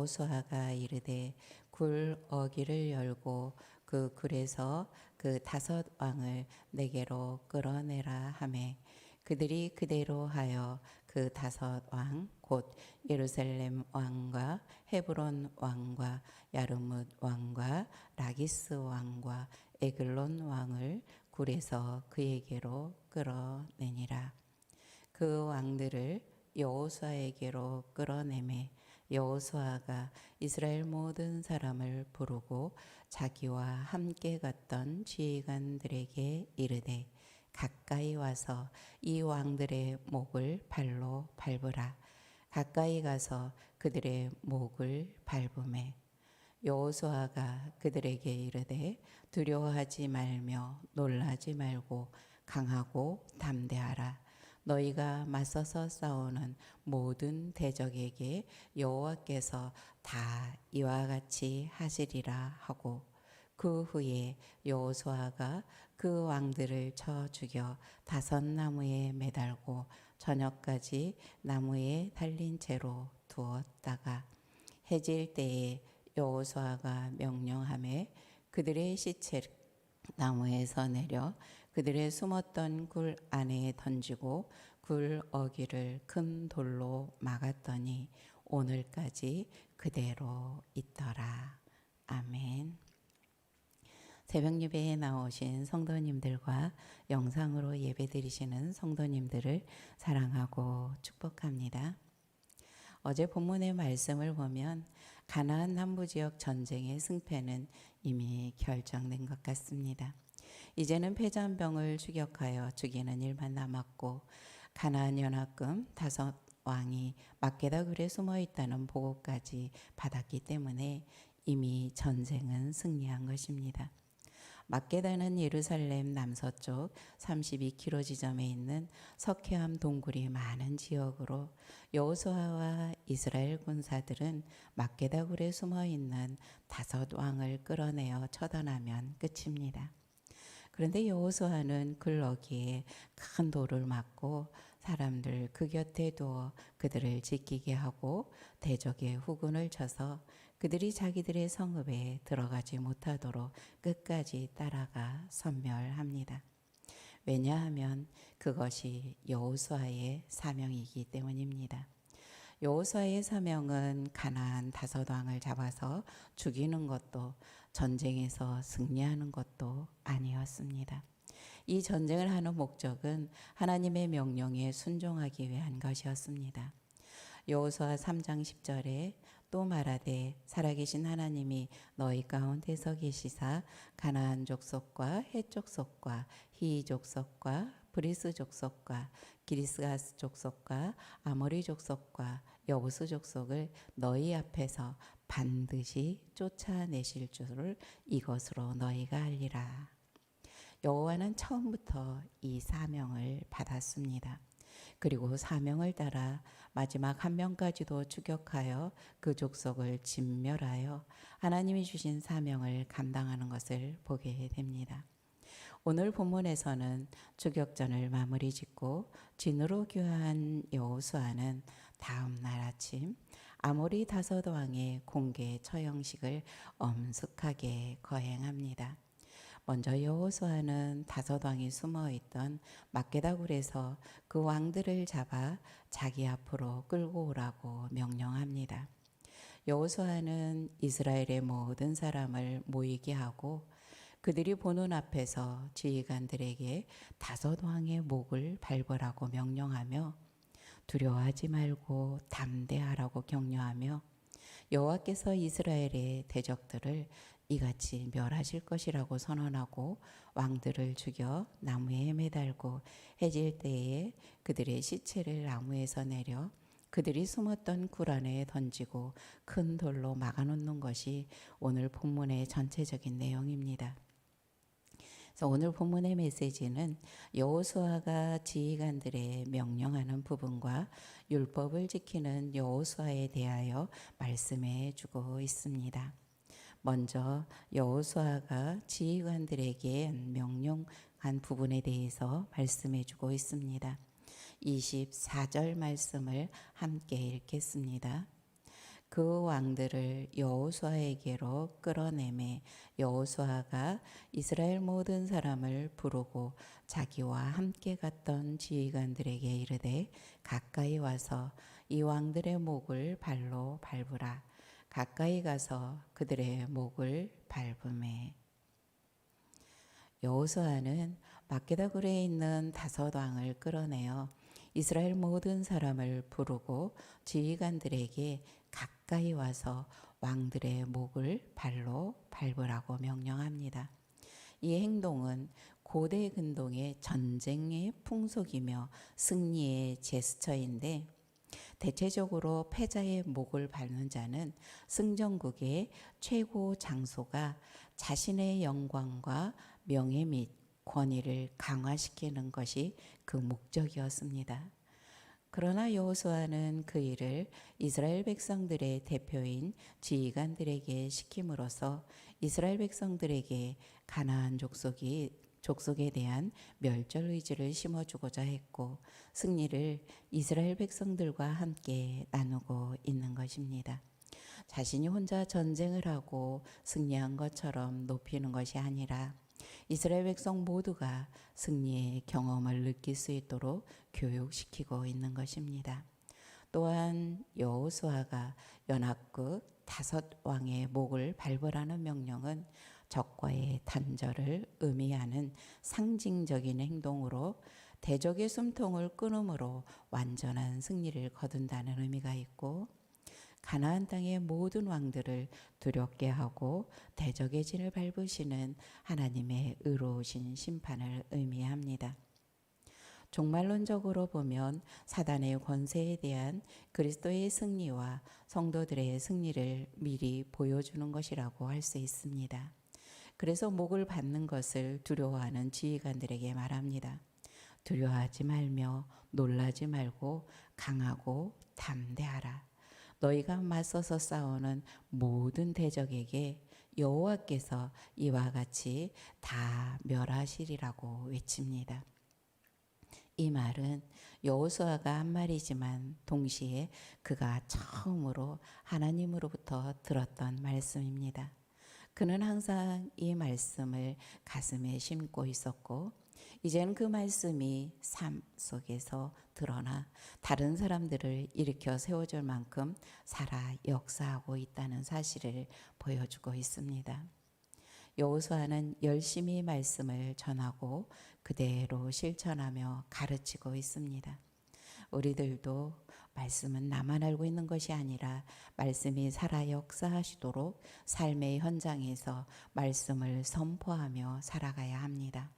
여호수아가 이르되 굴 어기를 열고 그 굴에서 그 다섯 왕을 내게로 끌어내라 하매. 그들이 그대로 하여 그 다섯 왕 곧 예루살렘 왕과 헤브론 왕과 야르뭇 왕과 라기스 왕과 에글론 왕을 굴에서 그에게로 끌어내니라. 그 왕들을 여호수아에게로 끌어내매 여호수아가 이스라엘 모든 사람을 부르고 자기와 함께 갔던 지휘관들에게 이르되 가까이 와서 이 왕들의 목을 발로 밟으라. 가까이 가서 그들의 목을 밟음에 여호수아가 그들에게 이르되 두려워하지 말며 놀라지 말고 강하고 담대하라 너희가 맞서서 싸우는 모든 대적에게 여호와께서 다 이와 같이 하시리라 하고 그 후에 여호수아가 그 왕들을 쳐 죽여 다섯 나무에 매달고 저녁까지 나무에 달린 채로 두었다가 해질 때에 여호수아가 명령함에 그들의 시체를 나무에서 내려 그들의 숨었던 굴 안에 던지고 굴 어기를 큰 돌로 막았더니 오늘까지 그대로 있더라. 아멘. 새벽 예배에 나오신 성도님들과 영상으로 예배 드리시는 성도님들을 사랑하고 축복합니다. 어제 본문의 말씀을 보면 가나안 남부 지역 전쟁의 승패는 이미 결정된 것 같습니다. 이제는 패잔병을 추격하여 죽이는 일만 남았고 가나안 연합금 다섯 왕이 막게다 굴에 숨어 있다는 보고까지 받았기 때문에 이미 전쟁은 승리한 것입니다. 막게다는 예루살렘 남서쪽 32km 지점에 있는 석회암 동굴이 많은 지역으로 여호수아와 이스라엘 군사들은 막게다 굴에 숨어 있는 다섯 왕을 끌어내어 처단하면 끝입니다. 그런데 여호수아는 글러기에 큰 돌을 맞고 사람들 그 곁에 두어 그들을 지키게 하고 대적의 후군을 쳐서 그들이 자기들의 성읍에 들어가지 못하도록 끝까지 따라가 선멸합니다. 왜냐하면 그것이 여호수아의 사명이기 때문입니다. 여호수아의 사명은 가나안 다섯 왕을 잡아서 죽이는 것도 전쟁에서 승리하는 것도 아니었습니다. 이 전쟁을 하는 목적은 하나님의 명령에 순종하기 위한 것이었습니다. 여호수아 3장 10절에 또 말하되 살아계신 하나님이 너희 가운데서 계시사 가나안 족속과 헷 족속과 히 족속과 브리스 족속과 기리스가스 족속과 아모리 족속과 여부스 족속을 너희 앞에서 반드시 쫓아내실 줄을 이것으로 너희가 알리라. 여호와는 처음부터 이 사명을 받았습니다. 그리고 사명을 따라 마지막 한 명까지도 추격하여 그 족속을 진멸하여 하나님이 주신 사명을 감당하는 것을 보게 됩니다. 오늘 본문에서는 추격전을 마무리 짓고 진으로 귀화한 여호수아는 다음 날 아침 아모리 다섯 왕의 공개 처형식을 엄숙하게 거행합니다. 먼저 여호수아는 다섯 왕이 숨어 있던 막게다굴에서 그 왕들을 잡아 자기 앞으로 끌고 오라고 명령합니다. 여호수아는 이스라엘의 모든 사람을 모이게 하고 그들이 보는 앞에서 지휘관들에게 다섯 왕의 목을 밟으라고 명령하며 두려워하지 말고 담대하라고 격려하며 여호와께서 이스라엘의 대적들을 이같이 멸하실 것이라고 선언하고 왕들을 죽여 나무에 매달고 해질 때에 그들의 시체를 나무에서 내려 그들이 숨었던 굴 안에 던지고 큰 돌로 막아놓는 것이 오늘 본문의 전체적인 내용입니다. 오늘 본문의 메시지는 여호수아가 지휘관들의 명령하는 부분과 율법을 지키는 여호수아에 대하여 말씀해 주고 있습니다. 먼저 여호수아가 지휘관들에게 명령한 부분에 대해서 말씀해 주고 있습니다. 24절 말씀을 함께 읽겠습니다. 그 왕들을 여호수아에게로 끌어내매 여호수아가 이스라엘 모든 사람을 부르고 자기와 함께 갔던 지휘관들에게 이르되 가까이 와서 이 왕들의 목을 발로 밟으라. 가까이 가서 그들의 목을 밟음에. 여호수아는 마게다굴에 있는 다섯 왕을 끌어내어 이스라엘 모든 사람을 부르고 지휘관들에게 가까이 와서 왕들의 목을 발로 밟으라고 명령합니다. 이 행동은 고대 근동의 전쟁의 풍속이며 승리의 제스처인데 대체적으로 패자의 목을 밟는 자는 승전국의 최고 장소가 자신의 영광과 명예 및 권위를 강화시키는 것이 그 목적이었습니다. 그러나 여호수아는 그 일을 이스라엘 백성들의 대표인 지휘관들에게 시킴으로써 이스라엘 백성들에게 가나안 족속이 족속에 대한 멸절 의지를 심어주고자 했고 승리를 이스라엘 백성들과 함께 나누고 있는 것입니다. 자신이 혼자 전쟁을 하고 승리한 것처럼 높이는 것이 아니라 이스라엘 백성 모두가 승리의 경험을 느낄 수 있도록 교육시키고 있는 것입니다. 또한 여호수아가 연합국 다섯 왕의 목을 밟으라는 명령은 적과의 단절을 의미하는 상징적인 행동으로 대적의 숨통을 끊음으로 완전한 승리를 거둔다는 의미가 있고 가나안 땅의 모든 왕들을 두렵게 하고 대적의 진을 밟으시는 하나님의 의로우신 심판을 의미합니다. 종말론적으로 보면 사단의 권세에 대한 그리스도의 승리와 성도들의 승리를 미리 보여주는 것이라고 할 수 있습니다. 그래서 목을 받는 것을 두려워하는 지휘관들에게 말합니다. 두려워하지 말며 놀라지 말고 강하고 담대하라. 너희가 맞서서 싸우는 모든 대적에게 여호와께서 이와 같이 다 멸하시리라고 외칩니다. 이 말은 여호수아가 한 말이지만 동시에 그가 처음으로 하나님으로부터 들었던 말씀입니다. 그는 항상 이 말씀을 가슴에 심고 있었고 이제는 그 말씀이 삶 속에서 드러나 다른 사람들을 일으켜 세워줄 만큼 살아 역사하고 있다는 사실을 보여주고 있습니다. 여호수아는 열심히 말씀을 전하고 그대로 실천하며 가르치고 있습니다. 우리들도 말씀은 나만 알고 있는 것이 아니라 말씀이 살아 역사하시도록 삶의 현장에서 말씀을 선포하며 살아가야 합니다.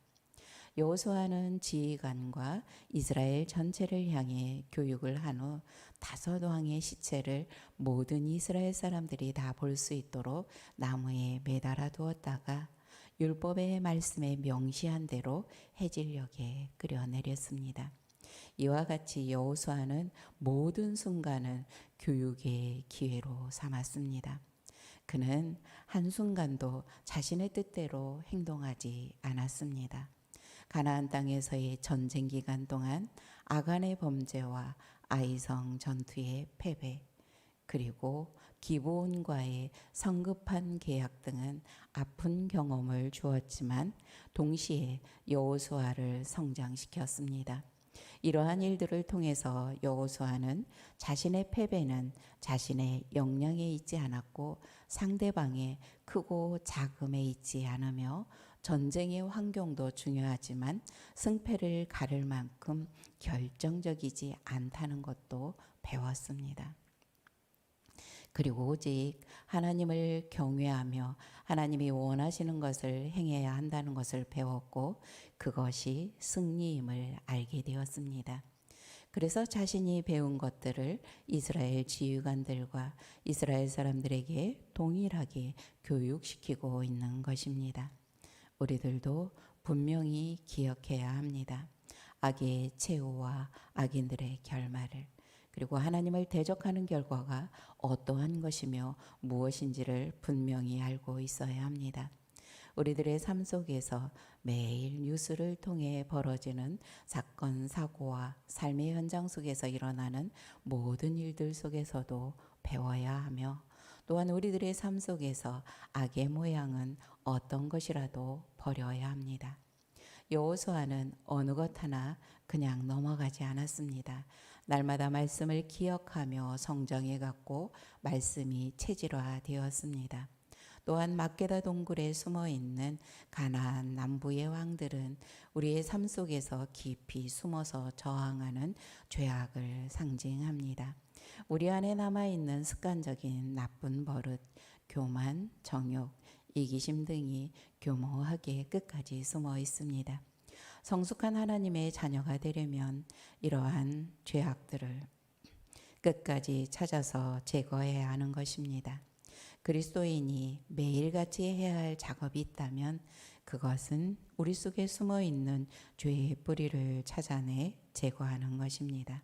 여호수아는 지휘관과 이스라엘 전체를 향해 교육을 한 후 다섯 왕의 시체를 모든 이스라엘 사람들이 다 볼 수 있도록 나무에 매달아 두었다가 율법의 말씀에 명시한 대로 해질녘에 끓여내렸습니다. 이와 같이 여호수아는 모든 순간을 교육의 기회로 삼았습니다. 그는 한순간도 자신의 뜻대로 행동하지 않았습니다. 가나안 땅에서의 전쟁 기간 동안 아간의 범죄와 아이성 전투의 패배 그리고 기브온과의 성급한 계약 등은 아픈 경험을 주었지만 동시에 여호수아를 성장시켰습니다. 이러한 일들을 통해서 여호수아는 자신의 패배는 자신의 역량에 있지 않았고 상대방의 크고 작음에 있지 않으며 전쟁의 환경도 중요하지만 승패를 가를 만큼 결정적이지 않다는 것도 배웠습니다. 그리고 오직 하나님을 경외하며 하나님이 원하시는 것을 행해야 한다는 것을 배웠고 그것이 승리임을 알게 되었습니다. 그래서 자신이 배운 것들을 이스라엘 지휘관들과 이스라엘 사람들에게 동일하게 교육시키고 있는 것입니다. 우리들도 분명히 기억해야 합니다. 악의 최후와 악인들의 결말을 그리고 하나님을 대적하는 결과가 어떠한 것이며 무엇인지를 분명히 알고 있어야 합니다. 우리들의 삶 속에서 매일 뉴스를 통해 벌어지는 사건, 사고와 삶의 현장 속에서 일어나는 모든 일들 속에서도 배워야 하며 또한 우리들의 삶 속에서 악의 모양은 어떤 것이라도 버려야 합니다. 여호수아는 어느 것 하나 그냥 넘어가지 않았습니다. 날마다 말씀을 기억하며 성정해 갖고 말씀이 체질화되었습니다. 또한 막게다 동굴에 숨어 있는 가나안 남부의 왕들은 우리의 삶 속에서 깊이 숨어서 저항하는 죄악을 상징합니다. 우리 안에 남아 있는 습관적인 나쁜 버릇, 교만, 정욕, 이기심 등이 교모하게 끝까지 숨어 있습니다. 성숙한 하나님의 자녀가 되려면 이러한 죄악들을 끝까지 찾아서 제거해야 하는 것입니다. 그리스도인이 매일같이 해야 할 작업이 있다면 그것은 우리 속에 숨어 있는 죄의 뿌리를 찾아내 제거하는 것입니다.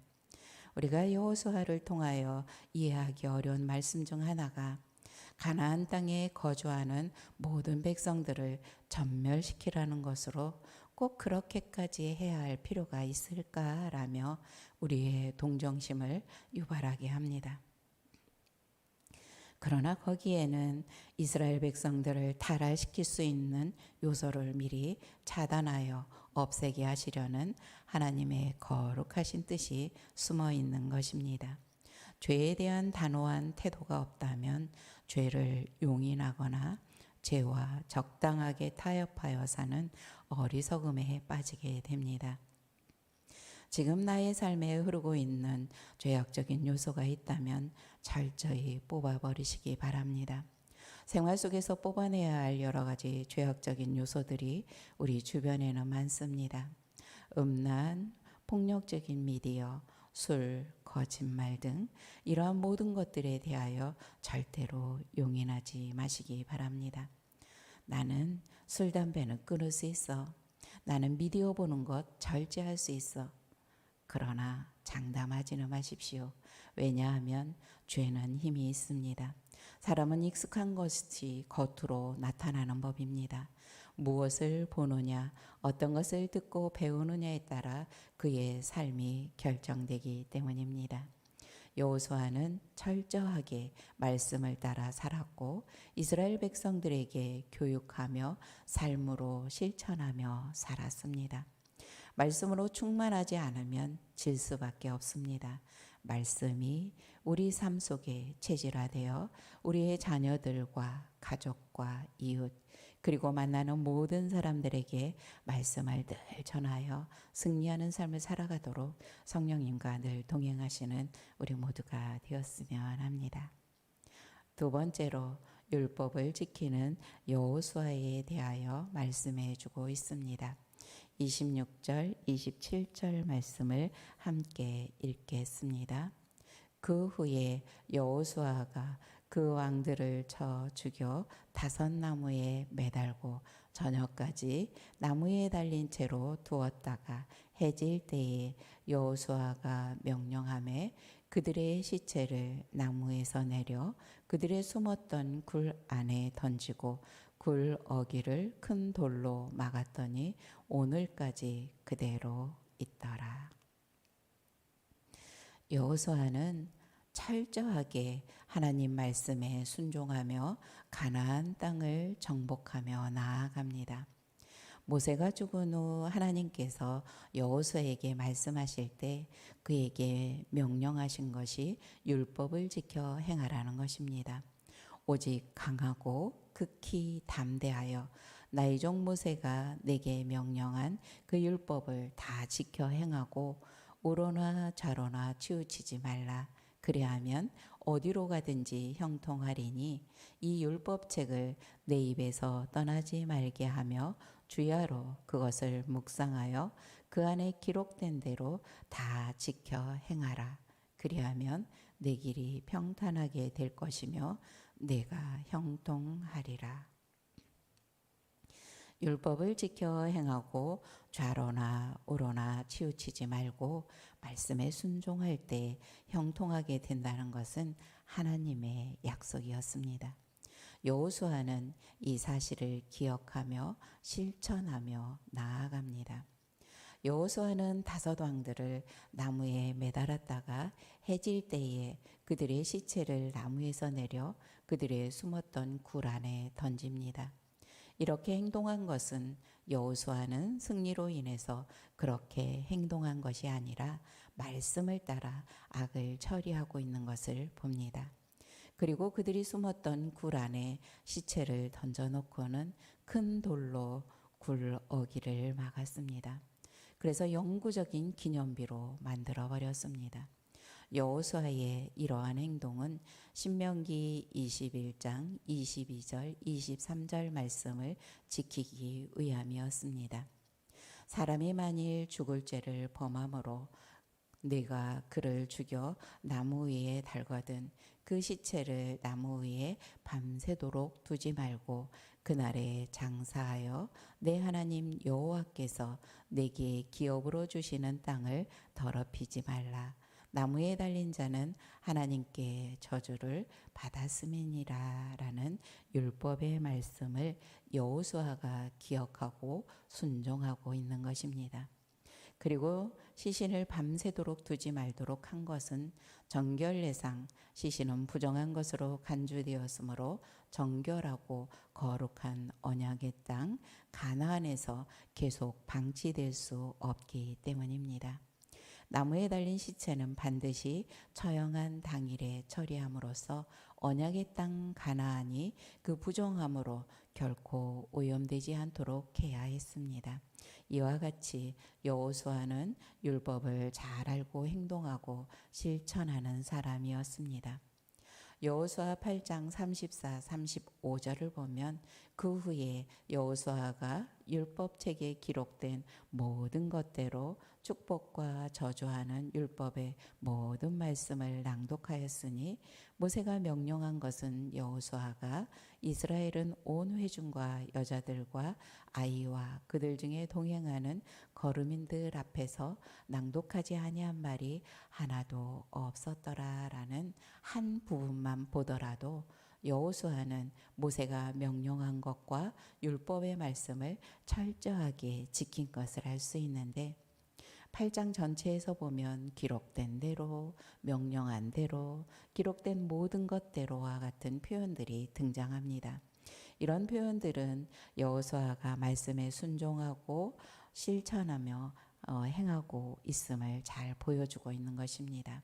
우리가 여호수아를 통하여 이해하기 어려운 말씀 중 하나가 가나안 땅에 거주하는 모든 백성들을 전멸시키라는 것으로 꼭 그렇게까지 해야 할 필요가 있을까라며 우리의 동정심을 유발하게 합니다. 그러나 거기에는 이스라엘 백성들을 타락시킬 수 있는 요소를 미리 차단하여 없애게 하시려는 하나님의 거룩하신 뜻이 숨어 있는 것입니다. 죄에 대한 단호한 태도가 없다면 죄를 용인하거나 죄와 적당하게 타협하여 사는 어리석음에 빠지게 됩니다. 지금 나의 삶에 흐르고 있는 죄악적인 요소가 있다면 철저히 뽑아버리시기 바랍니다. 생활 속에서 뽑아내야 할 여러 가지 죄악적인 요소들이 우리 주변에는 많습니다. 음란, 폭력적인 미디어, 술, 거짓말 등 이러한 모든 것들에 대하여 절대로 용인하지 마시기 바랍니다. 나는 술, 담배는 끊을 수 있어. 나는 미디어 보는 것 절제할 수 있어. 그러나 장담하지는 마십시오. 왜냐하면 죄는 힘이 있습니다. 사람은 익숙한 것이 겉으로 나타나는 법입니다. 무엇을 보느냐, 어떤 것을 듣고 배우느냐에 따라 그의 삶이 결정되기 때문입니다. 여호수아는 철저하게 말씀을 따라 살았고 이스라엘 백성들에게 교육하며 삶으로 실천하며 살았습니다. 말씀으로 충만하지 않으면 질 수밖에 없습니다. 말씀이 우리 삶 속에 체질화되어 우리의 자녀들과 가족과 이웃 그리고 만나는 모든 사람들에게 말씀을 늘 전하여 승리하는 삶을 살아가도록 성령님과 늘 동행하시는 우리 모두가 되었으면 합니다. 두 번째로 율법을 지키는 여호수아에 대하여 말씀해 주고 있습니다. 26절, 27절 말씀을 함께 읽겠습니다. 그 후에 여호수아가 그 왕들을 쳐 죽여 다섯 나무에 매달고 저녁까지 나무에 달린 채로 두었다가 해질 때에 여호수아가 명령함에 그들의 시체를 나무에서 내려 그들의 숨었던 굴 안에 던지고 굴 어기를 큰 돌로 막았더니 오늘까지 그대로 있더라. 여호수아는 철저하게 하나님 말씀에 순종하며 가나안 땅을 정복하며 나아갑니다. 모세가 죽은 후 하나님께서 여호수아에게 말씀하실 때 그에게 명령하신 것이 율법을 지켜 행하라는 것입니다. 오직 강하고 극히 담대하여 나의 종 모세가 내게 명령한 그 율법을 다 지켜 행하고 우로나 좌로나 치우치지 말라. 그리하면 어디로 가든지 형통하리니 이 율법책을 내 입에서 떠나지 말게 하며 주야로 그것을 묵상하여 그 안에 기록된 대로 다 지켜 행하라. 그리하면 내 길이 평탄하게 될 것이며 내가 형통하리라. 율법을 지켜 행하고 좌로나 우로나 치우치지 말고 말씀에 순종할 때 형통하게 된다는 것은 하나님의 약속이었습니다. 여호수아는 이 사실을 기억하며 실천하며 나아갑니다. 여호수아는 다섯 왕들을 나무에 매달았다가 해질 때에 그들의 시체를 나무에서 내려 그들의 숨었던 굴 안에 던집니다. 이렇게 행동한 것은 여호수아는 승리로 인해서 그렇게 행동한 것이 아니라 말씀을 따라 악을 처리하고 있는 것을 봅니다. 그리고 그들이 숨었던 굴 안에 시체를 던져놓고는 큰 돌로 굴 어기를 막았습니다. 그래서 영구적인 기념비로 만들어 버렸습니다. 여호수아의 이러한 행동은 신명기 21장 22절 23절 말씀을 지키기 위함이었습니다. 사람이 만일 죽을 죄를 범함으로 네가 그를 죽여 나무 위에 달거든 그 시체를 나무 위에 밤새도록 두지 말고 그날에 장사하여 내 하나님 여호와께서 내게 기업으로 주시는 땅을 더럽히지 말라. 나무에 달린 자는 하나님께 저주를 받았음이니라 라는 율법의 말씀을 여호수아가 기억하고 순종하고 있는 것입니다. 그리고 시신을 밤새도록 두지 말도록 한 것은 정결례상 시신은 부정한 것으로 간주되었으므로 정결하고 거룩한 언약의 땅 가나안에서 계속 방치될 수 없기 때문입니다. 나무에 달린 시체는 반드시 처형한 당일에 처리함으로써 언약의 땅 가나안이 그 부정함으로 결코 오염되지 않도록 해야 했습니다. 이와 같이 여호수아는 율법을 잘 알고 행동하고 실천하는 사람이었습니다. 여호수아 8장 34, 35절을 보면 그 후에 여호수아가 율법책에 기록된 모든 것대로 축복과 저주하는 율법의 모든 말씀을 낭독하였으니 모세가 명령한 것은 여호수아가 이스라엘은 온 회중과 여자들과 아이와 그들 중에 동행하는 거르민들 앞에서 낭독하지 아니한 말이 하나도 없었더라라는 한 부분만 보더라도 여호수아는 모세가 명령한 것과 율법의 말씀을 철저하게 지킨 것을 알 수 있는데 8장 전체에서 보면 기록된 대로 명령한 대로 기록된 모든 것대로와 같은 표현들이 등장합니다. 이런 표현들은 여호수아가 말씀에 순종하고 실천하며 어, 행하고 있음을 잘 보여주고 있는 것입니다.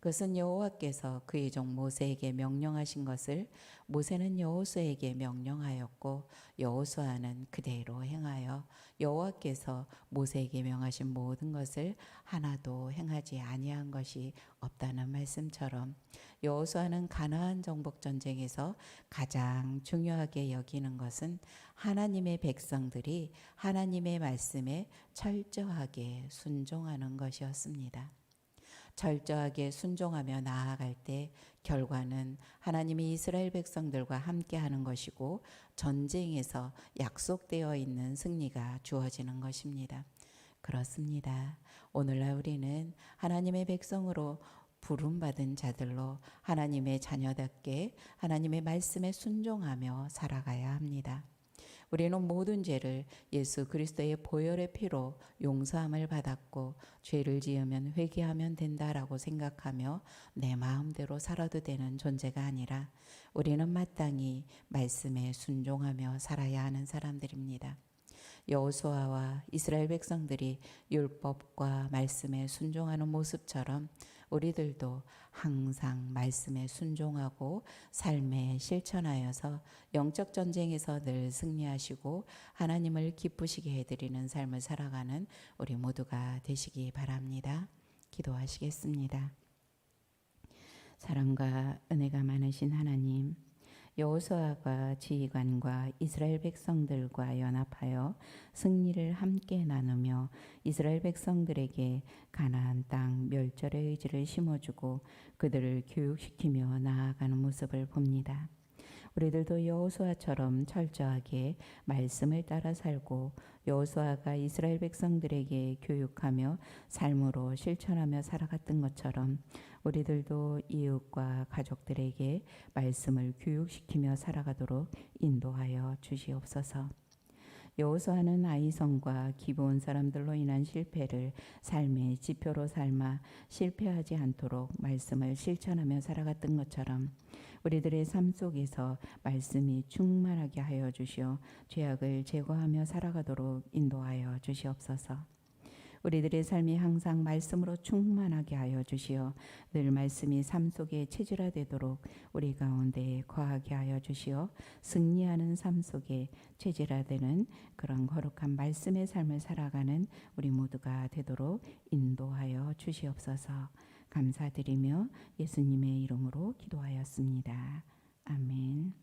그것은 여호와께서 그의 종 모세에게 명령하신 것을 모세는 여호수에게 명령하였고 여호수아는 그대로 행하여 여호와께서 모세에게 명하신 모든 것을 하나도 행하지 아니한 것이 없다는 말씀처럼 여호수아는 가나안 정복 전쟁에서 가장 중요하게 여기는 것은 하나님의 백성들이 하나님의 말씀에 철저하게 순종하는 것이었습니다. 철저하게 순종하며 나아갈 때 결과는 하나님이 이스라엘 백성들과 함께 하는 것이고 전쟁에서 약속되어 있는 승리가 주어지는 것입니다. 그렇습니다. 오늘날 우리는 하나님의 백성으로 부름받은 자들로 하나님의 자녀답게 하나님의 말씀에 순종하며 살아가야 합니다. 우리는 모든 죄를 예수 그리스도의 보혈의 피로 용서함을 받았고 죄를 지으면 회개하면 된다라고 생각하며 내 마음대로 살아도 되는 존재가 아니라 우리는 마땅히 말씀에 순종하며 살아야 하는 사람들입니다. 여호수아와 이스라엘 백성들이 율법과 말씀에 순종하는 모습처럼 우리들도 항상 말씀에 순종하고 삶에 실천하여서 영적 전쟁에서 늘 승리하시고 하나님을 기쁘시게 해드리는 삶을 살아가는 우리 모두가 되시기 바랍니다. 기도하시겠습니다. 사랑과 은혜가 많으신 하나님, 여호수아가 지휘관과 이스라엘 백성들과 연합하여 승리를 함께 나누며 이스라엘 백성들에게 가나안 땅 멸절의 의지를 심어주고 그들을 교육시키며 나아가는 모습을 봅니다. 우리들도 여호수아처럼 철저하게 말씀을 따라 살고 여호수아가 이스라엘 백성들에게 교육하며 삶으로 실천하며 살아갔던 것처럼 우리들도 이웃과 가족들에게 말씀을 교육시키며 살아가도록 인도하여 주시옵소서. 여호수아는 아이성과 기브온 사람들로 인한 실패를 삶의 지표로 삼아 실패하지 않도록 말씀을 실천하며 살아갔던 것처럼 우리들의 삶 속에서 말씀이 충만하게 하여 주시어 죄악을 제거하며 살아가도록 인도하여 주시옵소서. 우리들의 삶이 항상 말씀으로 충만하게 하여 주시어 늘 말씀이 삶 속에 체질화되도록 우리 가운데 거하게 하여 주시어 승리하는 삶 속에 체질화되는 그런 거룩한 말씀의 삶을 살아가는 우리 모두가 되도록 인도하여 주시옵소서. 감사드리며 예수님의 이름으로 기도하였습니다. 아멘.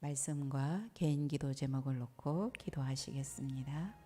말씀과 개인 기도 제목을 놓고 기도하시겠습니다.